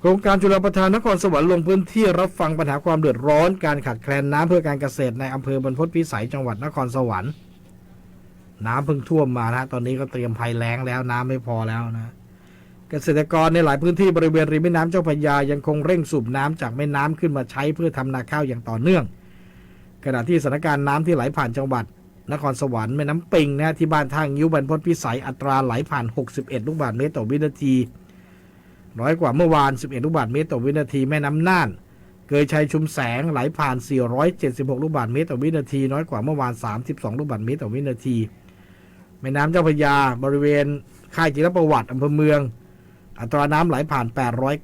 โครงการจุฬาประทานนครสวรรค์ลงพื้นที่รับฟังปัญหาความเดือดร้อน การขาดแคลนน้ำเพื่อการเกษตรในอำเภอบรรพตพิสัยจังหวัดนครสวรรค์ น้ำเพิ่งท่วมมานะตอนนี้ก็เตรียมภัยแล้งแล้วน้ำไม่พอแล้วนะเกษตรกรในหลายพื้นที่บริเวณริมแม่น้ำเจ้าพระยายังคงเร่งสูบน้ำจากแม่น้ำขึ้นมาใช้เพื่อทำนาข้าวอย่างต่อเนื่อง ขณะที่สถานการณ์น้ำที่ไหลผ่านจังหวัด นครสวรรค์แม่น้ำปิงนะที่บ้านท่างิ้วบรรพตพิสัยอัตราไหลผ่าน 61 ลูกบาศก์เมตรต่อวินาที น้อยกว่าเมื่อวาน 11 ลูกบาศก์เมตรต่อวินาทีแม่น้ำน่าน เกยชัยชุมแสงไหลผ่าน 476 ลูกบาศก์เมตรต่อวินาที น้อยกว่าเมื่อวาน 32 ลูกบาศก์เมตรต่อวินาที แม่น้ำเจ้าพระยาบริเวณค่ายจิรประวัติอำเภอเมือง อัตราน้ำไหลผ่าน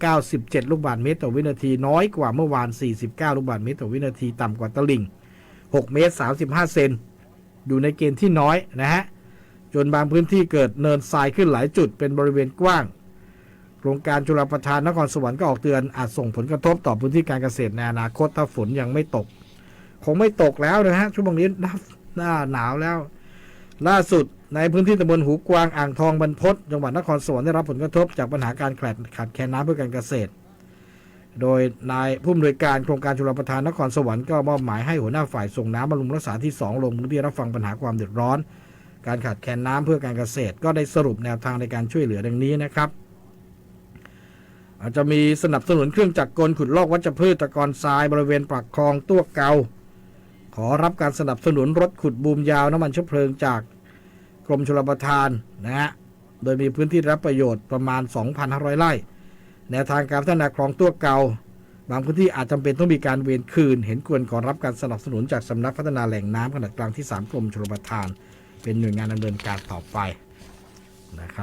897 ลูกบาศก์เมตรต่อวินาที น้อยกว่าเมื่อวาน 49 ลูกบาศก์เมตรต่อวินาทีต่ำกว่าตลิ่ง 6 เมตร 35 เซนอยู่ในเกณฑ์ที่น้อยนะฮะจนบางพื้นที่เกิดเนินทรายขึ้นหลายจุดเป็นบริเวณกว้าง โครงการจุฬาประทานนครสวรรค์ก็ออกเตือนอาจส่งผลกระทบต่อพื้นที่การเกษตรในอนาคตถ้าฝนยังไม่ตก คงไม่ตกแล้วนะฮะช่วงนี้หน้าหน้าหนาวแล้ว ล่าสุดในพื้นที่ตำบลหูกวางอ่างทองบรรพตจังหวัดนครสวรรค์ได้รับผลกระทบจากปัญหาการขาดขาดแคลนน้ำเพื่อการเกษตร โดยนายผู้อำนวยการโครงการชลประทานนครสวรรค์ก็มอบหมายให้หัวหน้าฝ่ายส่งน้ำบำรุงรักษาที่ 2 ลงพื้นที่รับฟังปัญหาความเดือดร้อน การขาดแคลนน้ำเพื่อการเกษตร ก็ได้สรุปแนวทางในการช่วยเหลือดังนี้นะครับ อาจจะมีสนับสนุนเครื่องจักรกลขุดลอกวัชพืชตะกอนทรายบริเวณปากคลองตัวเกา ขอรับการสนับสนุนรถขุดบูมยาวน้ำมันเชื้อเพลิงจากกรมชลประทานนะฮะ โดยมีพื้นที่รับประโยชน์ประมาณ 2,500 ไร่ แนวทางการพัฒนาคลองตัวเกา บางพื้นที่อาจจำเป็นต้องมีการเวียนคืน เห็นควรขอรับการสนับสนุนจากสำนักพัฒนาแหล่งน้ำขนาดกลางที่ 3 กรมชลประทาน เป็นหน่วยงานดำเนินการต่อไปนะครับ